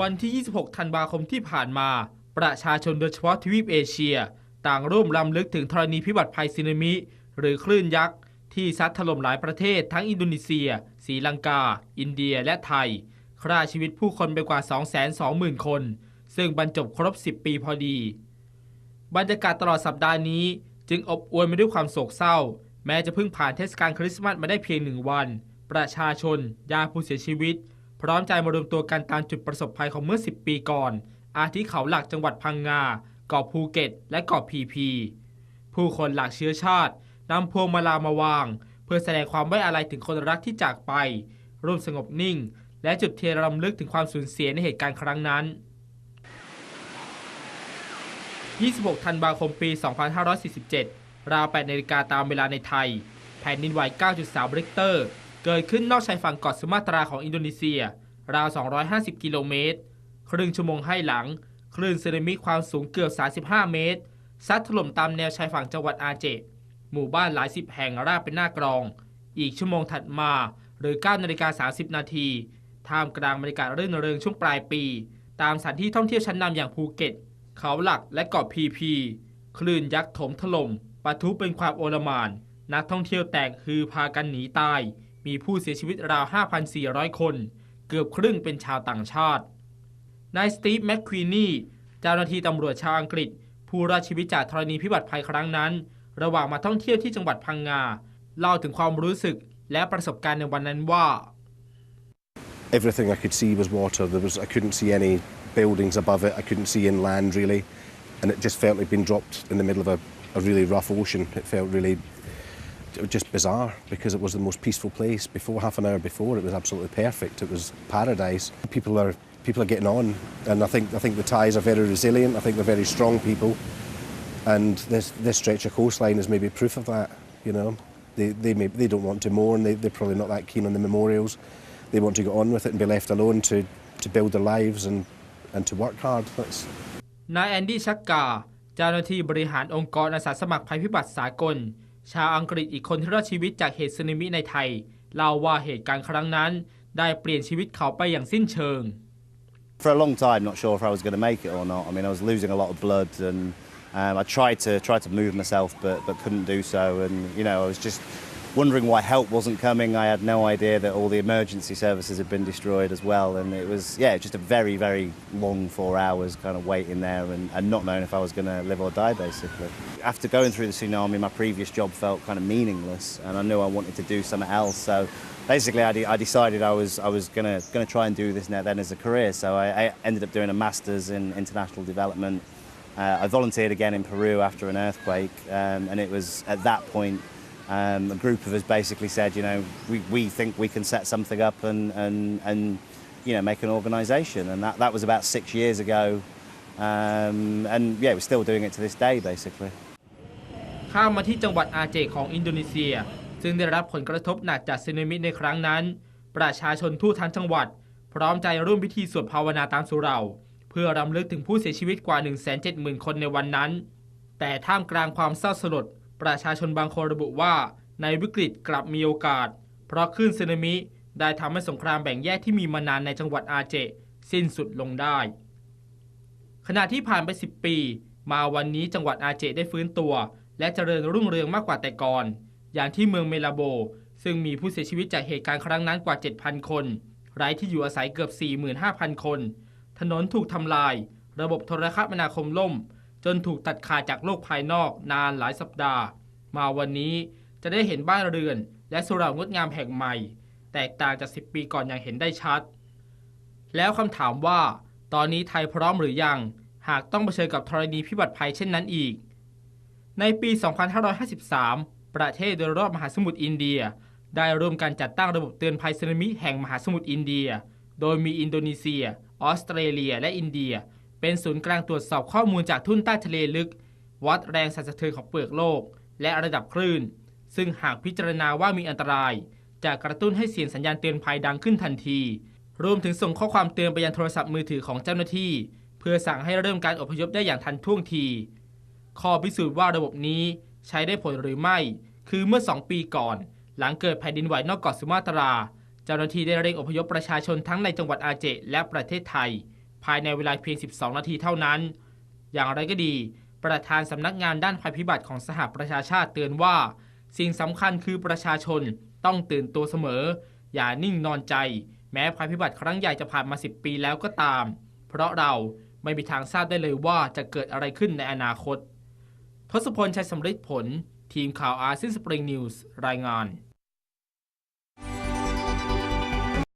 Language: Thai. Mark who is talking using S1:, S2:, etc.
S1: วันที่ 26 ธันวาคมที่ผ่านมา ประชาชนโดยเฉพาะทวีปเอเชีย ต่างร่วมรำลึกถึงธรณีพิบัติภัยสึนามิ หรือคลื่นยักษ์ ที่ซัดถล่มหลายประเทศทั้งอินโดนีเซียศรีลังกา อินเดียและไทยฆ่าชีวิตผู้คนไปกว่า 220,000 คน ซึ่งบรรจบครบ 10 ปีพอดี บรรยากาศตลอดสัปดาห์นี้จึงอบอวลไปด้วยความโศกเศร้า แม้จะเพิ่งผ่านเทศกาลคริสต์มาสมาได้เพียงหนึ่งวัน ประชาชนญาติผู้เสียชีวิต พร้อมใจมารวมตัวกันตามจุดประสบภัยของเมื่อ 10 ปีก่อน อาทิเขาหลักจังหวัดพังงาเกาะภูเก็ต และเกาะพีพี ผู้คนหลากเชื้อชาตินำพวงมาลามาวาง เพื่อแสดงความไว้อาลัยถึงคนรักที่จากไป ร่วมสงบนิ่ง และจุดเทียนรำลึกถึงความสูญเสียในเหตุการณ์ครั้งนั้น 26 ธันวาคม ปี 2547 ราว8นาฬิกาตามเวลาในไทย แผ่นดินไหว 9.3ริกเตอร์ เกิดขึ้นนอกชายฝั่งเกาะสุมาตราของอินโดนีเซีย ราว 250 กิโลเมตร ครึ่งชั่วโมงให้หลัง คลื่นสึนามิความสูงเกือบ 35 เมตร ซัดถล่มตามแนวชายฝั่งจังหวัดอาเจ หมู่บ้านหลายสิบแห่งราบเป็นหน้ากรอง อีกชั่วโมงถัดมา หรือ9นาฬิกา30 นาที ท่ามกลางบรรยากาศรื่นเริงช่วงปลายปี ตามสถานที่ท่องเที่ยวชั้นนำอย่างภูเก็ต เขาหลักและเกาะพีพีคลื่นยักษ์ถมถล่มปะทุเป็นความโอลหมาน นักท่องเที่ยวแตกคือพากันหนีตาย มีผู้เสียชีวิตราว 5,400 คน เกือบครึ่งเป็นชาวต่างชาติ นายสตีฟแมคควีนีเจ้าหน้าที่ตำรวจชาวอังกฤษ ผู้รอดชีวิตจากธรณีพิบัติภัยครั้งนั้น ระหว่างมาท่องเที่ยวที่จังหวัดพังงา เล่าถึงความรู้สึกและประสบการณ์ในวันนั้นว่า
S2: everything I could see was water. There was I couldn't see any buildings above it. I couldn't see inland really, and it just felt like being dropped in the middle of a, a really rough ocean. It felt really just bizarre because it was the most peaceful place. Before half an hour before, it was absolutely perfect. It was paradise. People are people are getting on, and I think I think the Thais are very resilient. I think they're very strong people, and this this stretch of coastline is maybe proof of that. You know, they they may, they don't want to mourn. They they're probably not that keen on the memorials. They want to get on with it and be left alone to to build their lives and and to work hard. That's
S1: นายแอนดี้ชักกา เจ้าหน้าที่บริหารองค์กรอาสาสมัครภัยพิบัติสากล ชาวอังกฤษอีกคนที่รอดชีวิตจากเหตุสึนามิในไทยเล่าว่าเหตุการณ์ครั้งนั้น ได้เปลี่ยนชีวิตเขาไปอย่างสิ้นเชิง
S3: For a long time, not sure if I was going to make it or not. I mean, I was losing a lot of blood, and um, I tried to try to move myself, but but couldn't do so. And you know, I was just wondering why help wasn't coming. I had no idea that all the emergency services had been destroyed as well, and it was yeah, just a very very long four hours kind of waiting there and, and not knowing if I was going to live or die basically. After going through the tsunami, my previous job felt kind of meaningless, and I knew I wanted to do something else. So basically, I, de- I decided I was I was gonna gonna try and do this now then as a career. So I, I ended up doing a masters in international development. Uh, I volunteered again in Peru after an earthquake, um, and it was at that point um, a group of us basically said, you know, we, we think we can set something up and, and, and you know, make an organisation. And that, that was about six years ago. Um, and yeah, we're still doing it to this day, basically.
S1: ข้ามมาที่จังหวัดอาเจของอินโดนีเซีย ซึ่งได้รับผลกระทบหนักจากสึนามิในครั้งนั้น ประชาชนทั่วทั้งจังหวัด พร้อมใจร่วมพิธีสวดภาวนาตามสุเรา เพื่อรำลึกถึงผู้เสียชีวิตกว่า 170,000 คนในวันนั้น แต่ท่ามกลางความเศร้าสลด ประชาชนบางคนระบุว่า ในวิกฤตกลับมีโอกาส เพราะคลื่นสึนามิได้ทำให้สงครามแบ่งแยกที่มีมานานในจังหวัดอาเจ สิ้นสุดลงได้ ขณะที่ผ่านไป 10 ปี มาวันนี้จังหวัดอาเจได้ฟื้นตัว และเจริญรุ่งเรืองมากกว่าแต่ก่อน อย่างที่เมืองเมลาโบ ซึ่งมีผู้เสียชีวิตจากเหตุการณ์ครั้งนั้นกว่า 7,000 คนไร้ที่อยู่อาศัยเกือบ 45,000 คน ถนนถูกทำลาย ระบบโทรคมนาคมล่ม จนถูกตัดขาดจากโลกภายนอกนานหลายสัปดาห์ มาวันนี้จะได้เห็นบ้านเรือน และสุเหร่างดงามแห่งใหม่ แตกต่างจาก 10 ปีก่อนอย่างเห็นได้ชัด แล้วคำถามว่า ตอนนี้ไทยพร้อมหรือยัง หากต้องเผชิญกับธรณีพิบัติภัยเช่นนั้นอีก ในปี 2553 ประเทศโดยรอบมหาสมุทรอินเดีย ได้ร่วมกันจัดตั้งระบบเตือนภัยสึนามิแห่งมหาสมุทรอินเดีย โดยมีอินโดนีเซีย ออสเตรเลีย และอินเดีย เป็นศูนย์กลางตรวจสอบข้อมูลจากทุ่นใต้ทะเลลึก วัดแรงสั่นสะเทือนของเปลือกโลก และระดับคลื่น ซึ่งหากพิจารณาว่ามีอันตราย จะกระตุ้นให้เสียงสัญญาณเตือนภัยดังขึ้นทันที รวมถึงส่งข้อความเตือนไปยังโทรศัพท์มือถือของเจ้าหน้าที่ เพื่อสั่งให้เริ่มการอพยพได้อย่างทันท่วงที ข้อพิสูจน์ว่าระบบนี้ใช้ได้ผลหรือไม่ คือเมื่อ 2 ปีก่อน หลังเกิดแผ่นดินไหวนอกเกาะสุมาตรา เจ้าหน้าที่ได้เร่งอพยพประชาชนทั้งในจังหวัดอาเจและประเทศไทย ภายในเวลาเพียง 12 นาทีเท่านั้น อย่างไรก็ดี ประธานสำนักงานด้านภัยพิบัติของสหประชาชาติเตือนว่า สิ่งสำคัญคือประชาชนต้องตื่นตัวเสมอ อย่านิ่งนอนใจ แม้ภัยพิบัติครั้งใหญ่จะผ่านมา 10 ปีแล้วก็ตาม เพราะเราไม่มีทางทราบได้เลยว่าจะเกิดอะไรขึ้นในอนาคต ทศพลชัยสำริดผล ทีมข่าวอาเซียนสปริงนิวส์รายงาน